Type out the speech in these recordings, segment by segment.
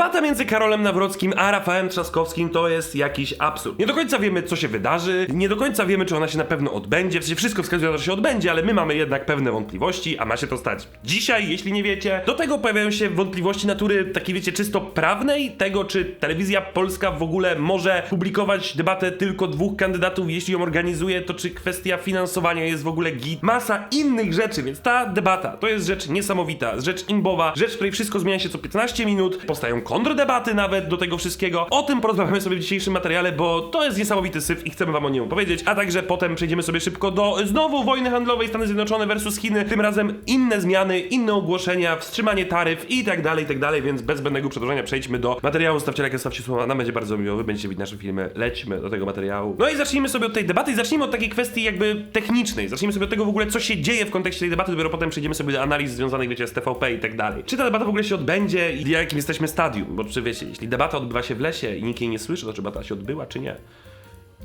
Debata między Karolem Nawrockim a Rafałem Trzaskowskim to jest jakiś absurd. Nie do końca wiemy, co się wydarzy, nie do końca wiemy, czy ona się na pewno odbędzie. W sensie wszystko wskazuje że się odbędzie, ale my mamy jednak pewne wątpliwości, a ma się to stać dzisiaj, jeśli nie wiecie. Do tego pojawiają się wątpliwości natury takiej, wiecie, czysto prawnej, tego, czy telewizja polska w ogóle może publikować debatę tylko dwóch kandydatów, jeśli ją organizuje, to czy kwestia finansowania jest w ogóle git. Masa innych rzeczy, więc ta debata to jest rzecz niesamowita, rzecz imbowa, rzecz, w której wszystko zmienia się co 15 minut, powstają kontrdebaty nawet do tego wszystkiego. O tym porozmawiamy sobie w dzisiejszym materiale, bo to jest niesamowity syf i chcemy wam o nim opowiedzieć, a także potem przejdziemy sobie szybko do znowu wojny handlowej. Stany Zjednoczone versus Chiny, tym razem inne zmiany, inne ogłoszenia, wstrzymanie taryf i tak dalej, i tak dalej, więc bez zbędnego przedłużenia przejdźmy do materiału. Zostawcie lajka, zostawcie słowa, nam będzie bardzo miło, wy będziecie widzieć nasze filmy, lećmy do tego materiału. No i zacznijmy sobie od tej debaty. I zacznijmy od takiej kwestii jakby technicznej, zacznijmy sobie od tego w ogóle, co się dzieje w kontekście tej debaty, dopiero potem przejdziemy sobie do analiz związanych, wiecie, z TVP i tak dalej. Czy ta debata w ogóle się odbędzie i jakim jesteśmy stadium, bo czy wiecie, jeśli debata odbywa się w lesie i nikt jej nie słyszy, to czy debata się odbyła, czy nie?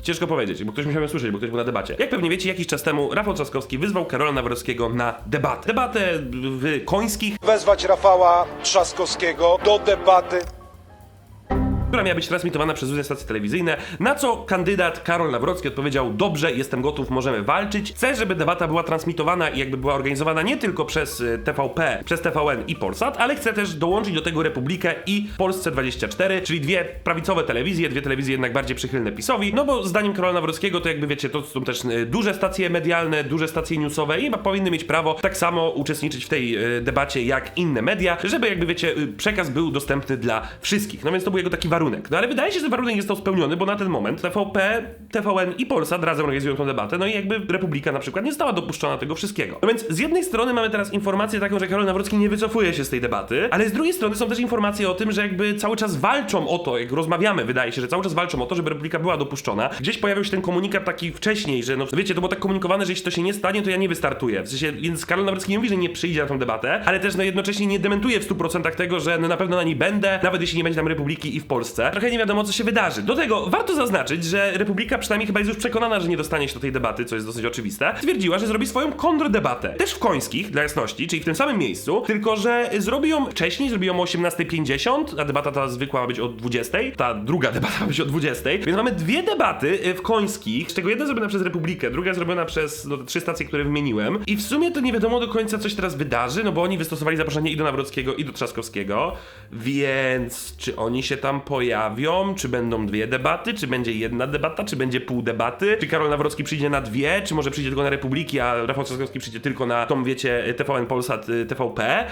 Ciężko powiedzieć, bo ktoś musiał ją słyszeć, bo ktoś był na debacie. Jak pewnie wiecie, jakiś czas temu Rafał Trzaskowski wyzwał Karola Nawrockiego na debatę. Debatę w Końskich, wezwać Rafała Trzaskowskiego do debaty która miała być transmitowana przez różne stacje telewizyjne, na co kandydat Karol Nawrocki odpowiedział, dobrze, jestem gotów, możemy walczyć. Chcę, żeby debata była transmitowana i jakby była organizowana nie tylko przez y, TVP, przez TVN i Polsat, ale chcę też dołączyć do tego Republikę i Polsce 24, czyli dwie prawicowe telewizje, dwie telewizje jednak bardziej przychylne PiSowi, no bo zdaniem Karola Nawrockiego to jakby wiecie, to są też y, duże stacje medialne, duże stacje newsowe i powinny mieć prawo tak samo uczestniczyć w tej y, debacie jak inne media, żeby jakby wiecie, przekaz był dostępny dla wszystkich. No więc to był jego taki warunek. No ale wydaje się, że ten warunek został spełniony, bo na ten moment TVP, TVN i Polsat razem organizują tę debatę, no i jakby Republika na przykład nie została dopuszczona do tego wszystkiego. No więc z jednej strony mamy teraz informację taką, że Karol Nawrocki nie wycofuje się z tej debaty, ale z drugiej strony są też informacje o tym, że jakby cały czas walczą o to, jak rozmawiamy, wydaje się, że cały czas walczą o to, żeby Republika była dopuszczona. Gdzieś pojawił się ten komunikat taki wcześniej, że no wiecie, to było tak komunikowane, że jeśli to się nie stanie, to ja nie wystartuję. W sensie, więc Karol Nawrocki nie mówi, że nie przyjdzie na tę debatę, ale też no jednocześnie nie dementuje w 100% tego, że no, na pewno na niej będę, nawet jeśli nie będzie tam Republiki i w Polsce. Trochę nie wiadomo, co się wydarzy. Do tego warto zaznaczyć, że Republika przynajmniej chyba jest już przekonana, że nie dostanie się do tej debaty, co jest dosyć oczywiste. Stwierdziła, że zrobi swoją kontrdebatę. Też w Końskich, dla jasności, czyli w tym samym miejscu, tylko że zrobi ją wcześniej, zrobi ją o 18.50, a debata ta zwykła ma być o 20.00, ta druga debata ma być o 20.00, więc mamy dwie debaty y, w Końskich, z czego jedna zrobiona przez Republikę, druga zrobiona przez no, trzy stacje, które wymieniłem. I w sumie to nie wiadomo do końca, co się teraz wydarzy, no bo oni wystosowali zaproszenie i do Nawrockiego, i do Trzaskowskiego, więc czy oni się tam pojawią, czy będą dwie debaty, czy będzie jedna debata, czy będzie pół debaty, czy Karol Nawrocki przyjdzie na dwie, czy może przyjdzie tylko na Republiki, a Rafał Trzaskowski przyjdzie tylko na tą, wiecie, TVN Polsat, y, TVP.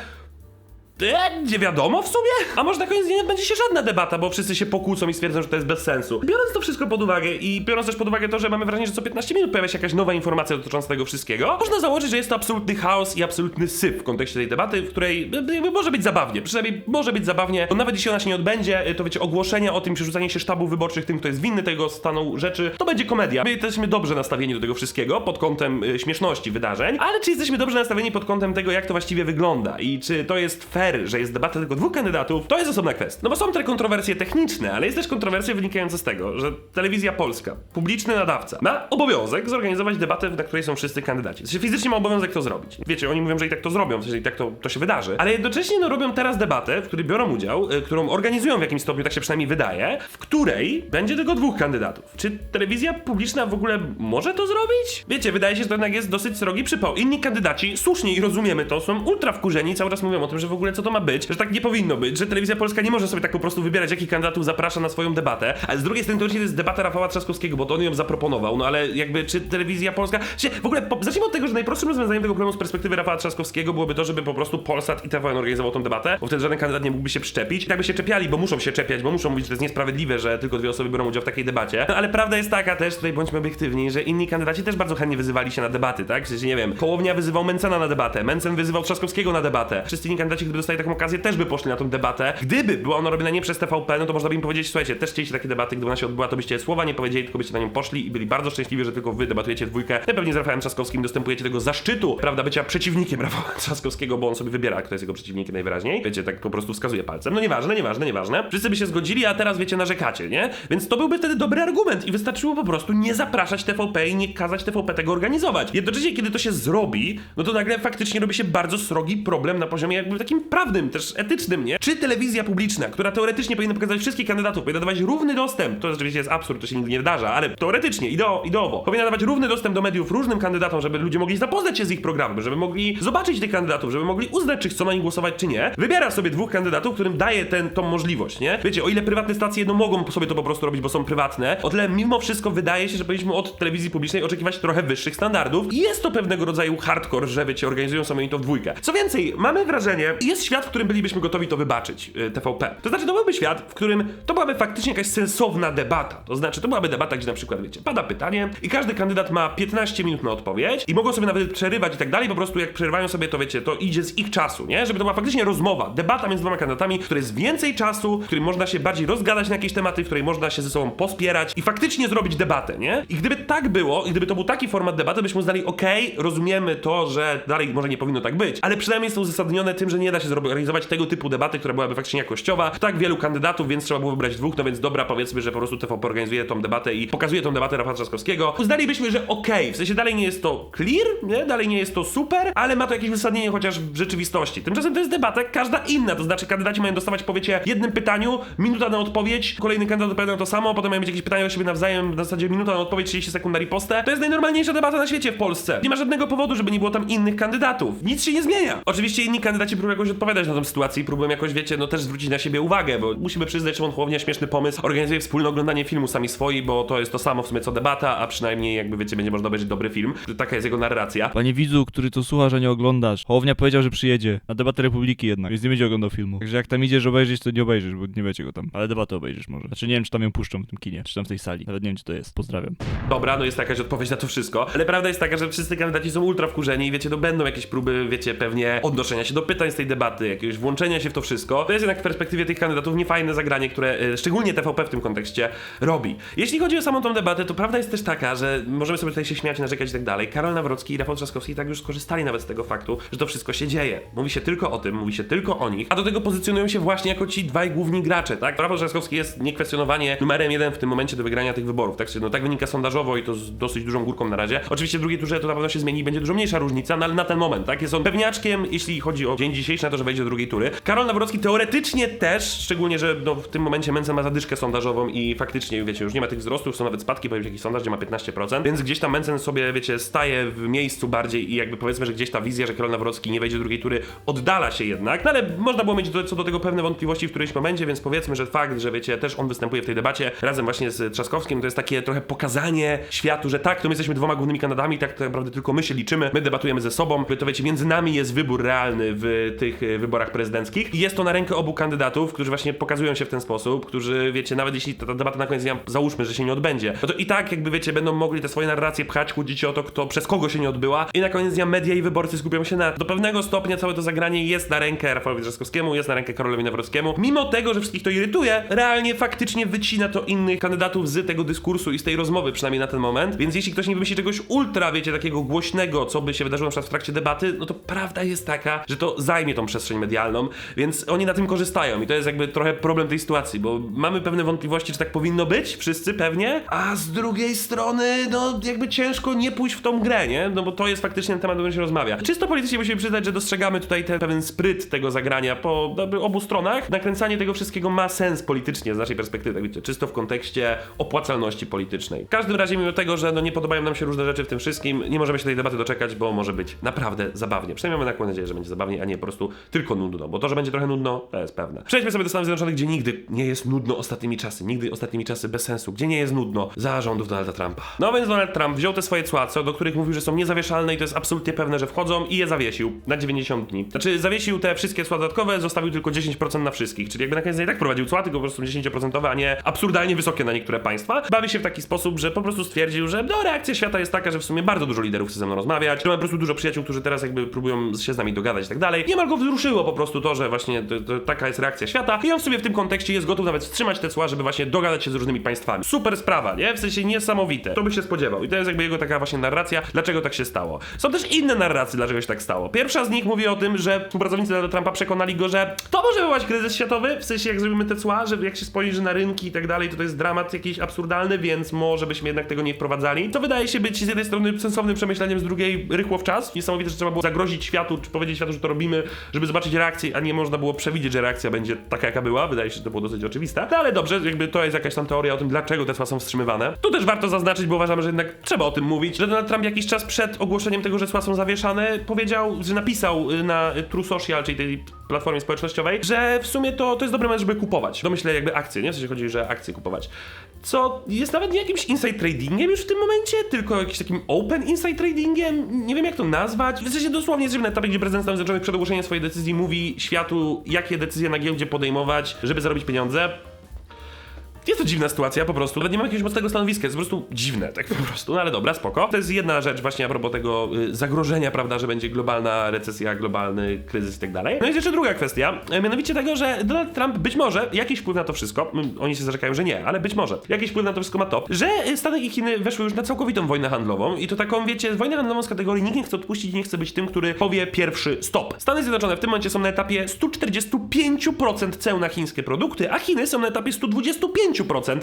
Nie wiadomo w sumie? A może na koniec nie będzie się żadna debata, bo wszyscy się pokłócą i stwierdzą, że to jest bez sensu. Biorąc to wszystko pod uwagę i biorąc też pod uwagę to, że mamy wrażenie, że co 15 minut pojawia się jakaś nowa informacja dotycząca tego wszystkiego, można założyć, że jest to absolutny chaos i absolutny syf w kontekście tej debaty, w której e, e, może być zabawnie. Przynajmniej może być zabawnie, bo nawet jeśli ona się nie odbędzie, e, to wiecie, ogłoszenia o tym, przerzucanie się sztabów wyborczych tym, kto jest winny tego stanu rzeczy, to będzie komedia. My jesteśmy dobrze nastawieni do tego wszystkiego pod kątem śmieszności wydarzeń, ale czy jesteśmy dobrze nastawieni pod kątem tego, jak to właściwie wygląda i czy to jest fair, że jest debata tylko dwóch kandydatów, to jest osobna kwestia. No bo są te kontrowersje techniczne, ale jest też kontrowersja wynikająca z tego, że telewizja polska, publiczny nadawca, ma obowiązek zorganizować debatę, na której są wszyscy kandydaci. Sensie fizycznie ma obowiązek to zrobić. Wiecie, oni mówią, że i tak to zrobią, sensie i tak to, to się wydarzy. Ale jednocześnie no, robią teraz debatę, w której biorą udział, y, którą organizują w jakimś stopniu, tak się przynajmniej wydaje, w której będzie tylko dwóch kandydatów. Czy telewizja publiczna w ogóle może to zrobić? Wiecie, wydaje się, że to jednak jest dosyć srogi przypał. Inni kandydaci, słusznie i rozumiemy to, są ultra wkurzeni cały czas mówią o tym, że w ogóle co to ma być, że tak nie powinno być, że telewizja polska nie może sobie tak po prostu wybierać, jakich kandydatów zaprasza na swoją debatę, ale z drugiej strony to jest debata Rafała Trzaskowskiego, bo to on ją zaproponował, no ale jakby czy telewizja polska... W ogóle po, zacznijmy od tego, że najprostszym rozwiązaniem tego problemu z perspektywy Rafała Trzaskowskiego byłoby to, żeby po prostu Polsat i TVN organizował tą debatę, bo wtedy żaden kandydat nie mógłby się przyczepić. I tak by się czepiali, bo muszą się czepiać, bo muszą mówić, że to jest niesprawiedliwe, że tylko dwie osoby biorą udział w takiej debacie. No ale prawda jest taka też, tutaj bądźmy obiektywni, że inni kandydaci też bardzo chętnie wyzywali się na debaty, tak? Nie wiem, Kołownia wyzywał Mencena na debatę, Mencen wyzywał Trzaskowskiego na debatę. Wszyscy inni kandydaci, gdyby dostali taką okazję, też by poszli na tą debatę. Gdyby była ona robiona nie przez TVP, no to można by im powiedzieć, słuchajcie, też chcieliście takie debaty, gdyby ona się odbyła, to byście słowa nie powiedzieli, tylko byście na nią poszli i byli bardzo szczęśliwi, że tylko wy debatujecie dwójkę. No pewnie z Rafałem Trzaskowskim dostępujecie tego zaszczytu, prawda, bycia przeciwnikiem Rafała Trzaskowskiego, bo on sobie wybiera, kto jest jego przeciwnikiem najwyraźniej. Wiecie, tak po prostu wskazuje palcem. No nieważne, nieważne, nieważne. Wszyscy by się zgodzili, a teraz wiecie, narzekacie, nie? Więc to byłby wtedy dobry argument i wystarczyło po prostu nie zapraszać TVP i nie kazać TVP tego organizować. Jednocześnie, kiedy to się zrobi, no to nagle faktycznie robi się bardzo srogi problem na poziomie jakby takim prawnym, też etycznym, nie? Czy telewizja publiczna, która teoretycznie powinna pokazać wszystkich kandydatów, powinna dawać równy dostęp, to rzeczywiście jest absurd, to się nigdy nie wydarza, ale teoretycznie, ideo, ideowo, powinna dawać równy dostęp do mediów różnym kandydatom, żeby ludzie mogli zapoznać się z ich programem, żeby mogli zobaczyć tych kandydatów, żeby mogli uznać, czy chcą na nich głosować, czy nie. Wybiera sobie dwóch kandydatów, którym daje ten, tą możliwość, nie? Wiecie, o ile prywatne stacje no mogą sobie to po prostu robić, bo są prywatne, o tyle mimo wszystko wydaje się, że powinniśmy od telewizji publicznej oczekiwać trochę wyższych standardów i jest to pewnego rodzaju hardcore, że wiecie, organizują oni to w dwójkę. Co więcej, mamy wrażenie, jest świat, w którym bylibyśmy gotowi to wybaczyć, yy, TVP. To znaczy, to byłby świat, w którym to byłaby faktycznie jakaś sensowna debata. To znaczy, to byłaby debata, gdzie na przykład, wiecie, pada pytanie i każdy kandydat ma 15 minut na odpowiedź i mogą sobie nawet przerywać i tak dalej, po prostu jak przerywają sobie to, wiecie, to idzie z ich czasu, nie? Żeby to była faktycznie rozmowa, debata między dwoma kandydatami, w której jest więcej czasu, w którym można się bardziej rozgadać na jakieś tematy, w której można się ze sobą pospierać i faktycznie zrobić debatę, nie? I gdyby tak było, i gdyby to był taki format debaty, byśmy uznali, okej, rozumiemy to, że dalej może nie powinno tak być, ale przynajmniej jest to uzasadnione tym, że nie da się zorganizować tego typu debaty, która byłaby faktycznie jakościowa. Tak wielu kandydatów, więc trzeba było wybrać dwóch, no więc dobra, powiedzmy, że po prostu TVP organizuje tą debatę i pokazuje tą debatę Rafała Trzaskowskiego. Uznalibyśmy, że okej, w sensie dalej nie jest to clear, nie? Dalej nie jest to super, ale ma to jakieś uzasadnienie chociaż w rzeczywistości. Tymczasem to jest debata każda inna, to znaczy kandydaci mają dostawać, powiecie, jednym pytaniu, minuta na odpowiedź, kolejny kandydat odpowiada to samo, potem mają mieć jakieś pytania do siebie nawzajem, na zasadzie minuta na odpowiedź, 30 sekund na ripostę. To jest najnormalniejsza debata na świecie w Polsce. Nie ma żadnego powodu, żeby nie było tam innych kandydatów. Nic się nie zmienia. Oczywiście inni kandydaci próbują jakoś odpowiadać na tę sytuację i próbują jakoś, wiecie, no też zwrócić na siebie uwagę, bo musimy przyznać, że Szymon Hołownia śmieszny pomysł, organizuje wspólne oglądanie filmu sami swoi, bo to jest to samo w sumie co debata, a przynajmniej jakby wiecie, będzie można obejrzeć dobry film. Taka jest jego narracja. Panie widzu, który to słuchasz, a nie oglądasz. Hołownia powiedział, że przyjedzie. Na debatę Republiki jednak, więc nie będzie oglądał filmu. Także jak tam idziesz obejrzeć, to nie obejrzysz, bo nie będzie go tam. Ale debatę obejrzysz może. Znaczy nie wiem, czy tam ją puszczą w tym kinie, czy tam w tej sali. Nawet nie wiem, czy to jest. Pozdrawiam. Dobra, no jest jakaś odpowiedź na to wszystko, ale prawda jest taka, że wszyscy kandydaci są ultra wkurzeni i wiecie, to będą jakieś próby, wiecie, pewnie odnoszenia się do pytań z tej debaty, jakiegoś włączenia się w to wszystko. To jest jednak w perspektywie tych kandydatów niefajne zagranie, które e, szczególnie TVP w tym kontekście robi. Jeśli chodzi o samą tą debatę, to prawda jest też taka, że możemy sobie tutaj się śmiać, narzekać i tak dalej. Karol Nawrocki i Rafał Trzaskowski tak już skorzystali nawet z tego faktu, że to wszystko się dzieje. Mówi się tylko o tym, mówi się tylko o nich, a do tego pozycjonują się właśnie jako ci dwaj główni gracze, tak? Rafał Trzaskowski jest niekwestionowanie numerem jeden w tym momencie do wygrania tych wyborów, tak? No tak wynika sondażowo i to z dosyć dużą górką na razie. Oczywiście w drugiej turze to na pewno się zmieni i będzie dużo mniejsza różnica, no ale na ten moment, tak? Jest on pewniaczkiem, jeśli chodzi o dzień dzisiejszy, to, że wejdzie do drugiej tury. Karol Nawrocki teoretycznie też, szczególnie, że no, w tym momencie Mencen ma zadyszkę sondażową i faktycznie, wiecie, już nie ma tych wzrostów, są nawet spadki, pojawił się jakiś sondaż, gdzie ma 15%, więc gdzieś tam Mencen sobie, wiecie, staje w miejscu bardziej i jakby powiedzmy, że gdzieś ta wizja, że Karol Nawrocki nie wejdzie do drugiej tury, oddala się jednak, no ale można było mieć do, co do tego pewne wątpliwości w którymś momencie, więc powiedzmy, że fakt, że wiecie, też on występuje w tej debacie razem właśnie z Trzaskowskim, to jest takie trochę pokazanie światu, że tak, to my jesteśmy dwoma głównymi kandydatami, tak naprawdę tylko my się liczymy, my debatujemy ze sobą, to wiecie, między nami jest wybór realny w tych wyborach prezydenckich. I jest to na rękę obu kandydatów, którzy właśnie pokazują się w ten sposób, którzy, wiecie, nawet jeśli ta, ta debata na koniec dnia, załóżmy, że się nie odbędzie, no to i tak jakby, wiecie, będą mogli te swoje narracje pchać, kłócić o to, kto, przez kogo się nie odbyła. I na koniec dnia media i wyborcy skupią się na... Do pewnego stopnia całe to zagranie jest na rękę Rafałowi Trzaskowskiemu, jest na rękę Karolowi Nawrockiemu, mimo tego, że wszystkich to irytuje, realnie faktycznie wycina to innych kandydatów z tego dyskursu i z tej rozmowy, przynajmniej na ten moment, więc jeśli ktoś nie wymyśli czegoś ultra, wiecie, takiego głośnego, co by się wydarzyło na przykład w trakcie debaty, no to prawda jest taka, że to zajmie tą przestrzeń medialną, więc oni na tym korzystają i to jest jakby trochę problem tej sytuacji, bo mamy pewne wątpliwości, czy tak powinno być, wszyscy pewnie, a z drugiej strony, no jakby ciężko nie pójść w tą grę, nie? No bo to jest faktycznie temat, o którym się rozmawia. Czysto politycznie musimy przyznać, że dostrzegamy tutaj ten pewien spryt tego zagrania po obu stronach. Nakręcanie tego wszystkiego ma sens politycznie z naszej perspektywy, tak wiecie, czysto w kontekście opłacalności politycznej. W każdym razie, mimo tego, że no nie podobają nam się różne rzeczy w tym wszystkim, nie możemy się tej debaty doczekać, bo może być naprawdę zabawnie. Przynajmniej mamy taką nadzieję, że będzie zabawnie, a nie po prostu tylko nudno, bo to, że będzie trochę nudno, to jest pewne. Przejdźmy sobie do Stanów Zjednoczonych, gdzie nigdy nie jest nudno ostatnimi czasy, nigdy ostatnimi czasy bez sensu, gdzie nie jest nudno za rządów Donalda Trumpa. No więc Donald Trump wziął te swoje cła, co do których mówił, że są niezawieszalne i to jest absolutnie pewne, że wchodzą i je zawiesił na 90 dni. Znaczy zawiesił te wszystkie cła dodatkowe, zostawił tylko 10% na wszystkich, czyli jakby na koniec i tak prowadził cła, tylko po prostu 10%, a nie absurdalnie wysokie na niektóre państwa. Bawi się w taki sposób, że po prostu stwierdził, że no reakcja świata jest taka, że w sumie bardzo dużo liderów chce ze mną rozmawiać, że mam po prostu dużo przyjaciół, którzy teraz jakby próbują się z nami dogadać i tak dalej. Niemal go wzruszyło po prostu to, że właśnie to, to, taka jest reakcja świata i on w sobie w tym kontekście jest gotów nawet wstrzymać te cła, żeby właśnie dogadać się z różnymi państwami. Super sprawa, nie? W sensie niesamowite. To by się spodziewał. I to jest jakby jego taka właśnie narracja, dlaczego tak się stało. Są też inne narracje, dlaczego się tak stało. Pierwsza z nich mówi o tym, że współpracownicy Donalda Trumpa przekonali go, że to może wywołać kryzys światowy, w sensie jak zrobimy te cła, że jak się spojrzy na rynki i tak dalej, to to jest dramat jakiś absurdalny, więc może byśmy jednak tego nie wprowadzali. To wydaje się być z jednej strony sensownym przemyśleniem, z drugiej rychło w czas. Niesamowite, że trzeba było zagrozić światu, czy powiedzieć światu, że to robimy, żeby żeby zobaczyć reakcję, a nie można było przewidzieć, że reakcja będzie taka, jaka była. Wydaje się, że to było dosyć oczywiste. No ale dobrze, jakby to jest jakaś tam teoria o tym, dlaczego te cła są wstrzymywane. Tu też warto zaznaczyć, bo uważamy, że jednak trzeba o tym mówić, że Donald Trump jakiś czas przed ogłoszeniem tego, że cła są zawieszane, powiedział, że napisał y, na y, True Social, czyli tej platformie społecznościowej, że w sumie to, to jest dobry moment, żeby kupować. Domyślę jakby akcje, nie? W sensie chodzi, że akcje kupować. Co jest nawet nie jakimś inside tradingiem już w tym momencie, tylko jakimś takim open inside tradingiem. Nie wiem jak to nazwać. W sensie dosłownie jesteśmy na etapie, gdzie prezydent Stanów Zjednoczonych przed ogłoszeniem swojej decyzji mówi światu, jakie decyzje na giełdzie podejmować, żeby zarobić pieniądze. Jest to dziwna sytuacja po prostu. Nawet nie mam jakiegoś mocnego stanowiska, jest po prostu dziwne, tak po prostu. No ale dobra, spoko. To jest jedna rzecz właśnie a propos tego y, zagrożenia, prawda, że będzie globalna recesja, globalny kryzys i tak dalej. No i jeszcze druga kwestia, y, mianowicie tego, że Donald Trump być może jakiś wpływ na to wszystko, oni się zarzekają, że nie, ale być może jakiś wpływ na to wszystko ma to, że y, Stany i Chiny weszły już na całkowitą wojnę handlową i to taką, wiecie, wojnę handlową z kategorii nikt nie chce odpuścić nie chce być tym, który powie pierwszy stop. Stany Zjednoczone w tym momencie są na etapie 145% ceł na chińskie produkty, a Chiny są na etapie 125%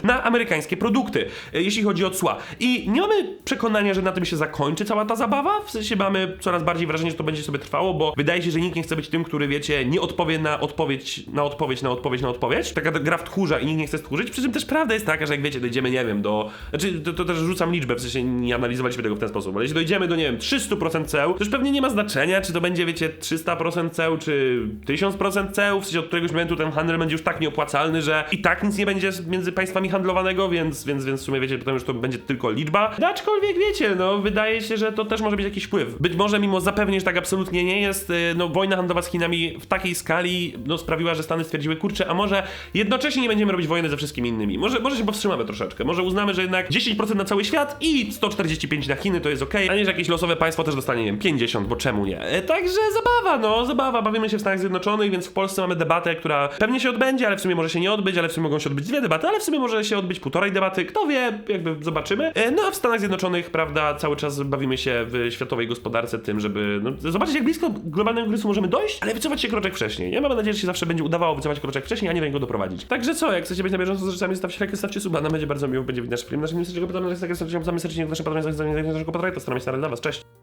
na amerykańskie produkty, e, jeśli chodzi o cła. I nie mamy przekonania, że na tym się zakończy cała ta zabawa, w sensie mamy coraz bardziej wrażenie, że to będzie sobie trwało, bo wydaje się, że nikt nie chce być tym, który, wiecie, nie odpowie na odpowiedź, na odpowiedź, na odpowiedź, na odpowiedź. Taka gra w tchórza i nikt nie chce stchórzyć, przy czym też prawda jest taka, że jak wiecie, dojdziemy, nie wiem, do... Znaczy, to, to też rzucam liczbę, w sensie nie analizowaliśmy tego w ten sposób, ale jeśli dojdziemy do, nie wiem, 300% ceł, to już pewnie nie ma znaczenia, czy to będzie, wiecie, 300% ceł, czy 1000% ceł, w sensie od któregoś momentu ten handel będzie już tak nieopłacalny, że i tak nic nie będzie między państwami handlowanego, więc, więc, więc w sumie wiecie, potem już to będzie tylko liczba. Aczkolwiek wiecie, no wydaje się, że to też może być jakiś wpływ. Być może mimo zapewnień, że tak absolutnie nie jest, y, no wojna handlowa z Chinami w takiej skali no, sprawiła, że Stany stwierdziły, kurczę, a może jednocześnie nie będziemy robić wojny ze wszystkimi innymi. Może, może się powstrzymamy troszeczkę. Może uznamy, że jednak 10% na cały świat i 145 na Chiny to jest ok, a nie, że jakieś losowe państwo też dostanie, nie wiem, 50, bo czemu nie? E, także zabawa, no, zabawa. Bawimy się w Stanach Zjednoczonych, więc w Polsce mamy debatę, która pewnie się odbędzie, ale w sumie może się nie odbyć, ale w sumie mogą się odbyć dwie debaty, ale w sumie może się odbyć półtorej debaty, kto wie, jakby zobaczymy. E, No a w Stanach Zjednoczonych, prawda, cały czas bawimy się w światowej gospodarce tym, żeby no, zobaczyć jak blisko globalnego kryzysu możemy dojść, ale wycofać się kroczek wcześniej. Ja mam nadzieję, że się zawsze będzie udawało wycofać kroczek wcześniej, a nie do niego doprowadzić. Także co, jak chcecie być na bieżąco z rzeczami, zostawcie lajkę, stawcie suba, nam będzie bardzo miło, będzie widać nasz film. Naszym serdecznie pytamy, naszym serdecznie naszym serdecznie naszym patronem, naszym patronem, to staramy się dla was, cześć!